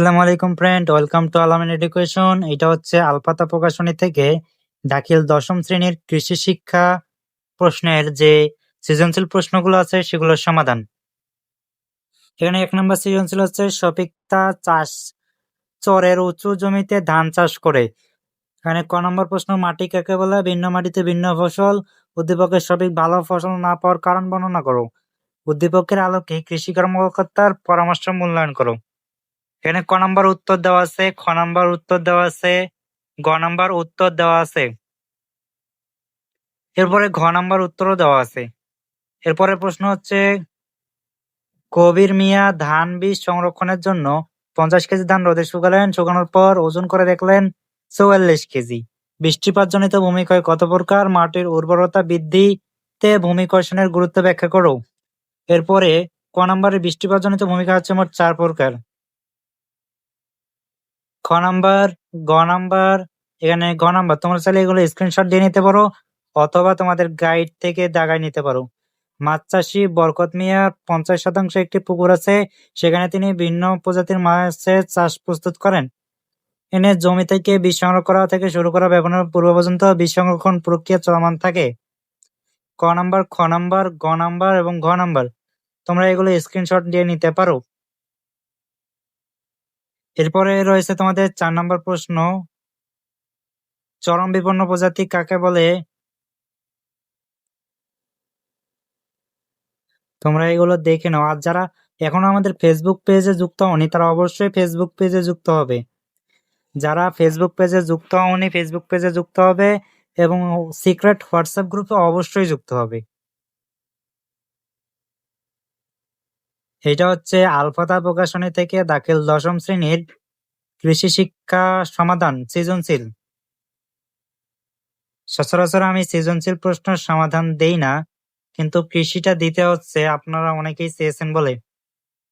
আসসালামু আলাইকুম friend welcome to Alamin education এটা হচ্ছে আলপাতা প্রকাশনী থেকে দাখিল দশম শ্রেণির কৃষি শিক্ষা প্রশ্নের যে সৃজনশীল প্রশ্নগুলো আছে সেগুলোর সমাধান। এখানে এক নম্বর সৃজনশীল হচ্ছে সপিকতা চাষ চরের উঁচু জমিতে ধান চাষ করে। এখানে ক নম্বর প্রশ্ন, মাটি কাকে বলে? ভিন্ন মাটিতে ভিন্ন ফসল। উদ্দীপকের সঠিক ভালো ফসল না পাওয়ার কারণ বর্ণনা করো। উদ্দীপকের আলোকে কৃষি কর্মকর্তার পরামর্শ মূল্যায়ন করো। এখানে ক নাম্বার উত্তর দেওয়া আছে, খ নাম্বার উত্তর দেওয়া আছে, গ নাম্বার উত্তর দেওয়া আছে। এরপরে ঘ নাম্বার উত্তরও দেওয়া আছে। এরপরে প্রশ্ন হচ্ছে কবির মিয়া ধান বীজ সংরক্ষণের জন্য পঞ্চাশ কেজি ধান রোদে শুকালেন, শুকানোর পর ওজন করে দেখলেন চৌয়াল্লিশ কেজি। বৃষ্টিপাত জনিত ভূমিক্ষয় কত প্রকার? মাটির উর্বরতা বৃদ্ধিতে ভূমিকর্ষণের গুরুত্ব ব্যাখ্যা করো। এরপরে ক নম্বরে বৃষ্টিপাত জনিত ভূমিকা হচ্ছে মোট চার প্রকার। খ নাম্বার, গ নাম্বার, এখানে ঘ নাম্বার, তোমরা চাইলে এগুলো স্ক্রিনশট দিয়ে নিতে পারো, অথবা তোমাদের গাইড থেকে দাগায় নিতে পারো। মাছ চাষি বরকত মিয়া, পঞ্চাশ শতাংশ একটি পুকুর আছে, সেখানে তিনি ভিন্ন প্রজাতির মাছের চাষ প্রস্তুত করেন। এনে জমি থেকে বীজ সংগ্রহ করা থেকে শুরু করা ব্যবহার পূর্ব পর্যন্ত বীজ সংরক্ষণ প্রক্রিয়া চলমান থাকে। ক নাম্বার, খ নাম্বার, গ নাম্বার এবং ঘ নাম্বার, তোমরা এগুলো স্ক্রিনশট দিয়ে নিতে পারো। এরপরে রয়েছে তোমাদের চার নম্বর প্রশ্ন। চরম বিপন্ন প্রজাতি কাকে বলে? তোমরা এগুলো দেখে নাও। আর যারা এখনও আমাদের ফেসবুক পেজে যুক্ত হওনি, তারা অবশ্যই ফেসবুক পেজে যুক্ত হবে। যারা ফেসবুক পেজে যুক্ত হওনি ফেসবুক পেজে যুক্ত হবে এবং সিক্রেট হোয়াটসঅ্যাপ গ্রুপে অবশ্যই যুক্ত হবে। এটা হচ্ছে আলফাতা প্রকাশনী থেকে দাখিল দশম শ্রেণির কৃষি শিক্ষা সমাধান সৃজনশীল। সচরাচর আমি সৃজনশীল প্রশ্ন সমাধান দেই না, কিন্তু কৃষিটা দিতে হচ্ছে আপনারা অনেকেই চেয়েছেন বলে।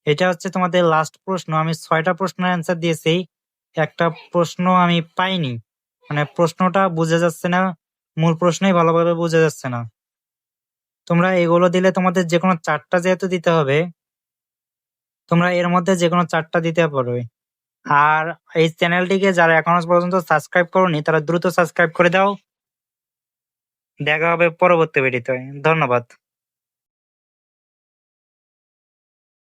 এটা হচ্ছে তোমাদের লাস্ট প্রশ্ন, আমি ছয়টা প্রশ্নের অ্যান্সার দিয়েছি, একটা প্রশ্ন আমি পাইনি। মানে প্রশ্নটা বোঝা যাচ্ছে না, মূল প্রশ্নই ভালোভাবে বোঝা যাচ্ছে না। তোমরা এগুলো দিলে তোমাদের যে কোনো চারটা যেহেতু দিতে হবে তোমরা এর মধ্যে যে কোনো চারটা দিতে পারবে আর এই চ্যানেলটিকে যারা এখনও পর্যন্ত সাবস্ক্রাইব করনি, তারা দ্রুত সাবস্ক্রাইব করে দাও। দেখা হবে পরবর্তী ভিডিওতে। ধন্যবাদ।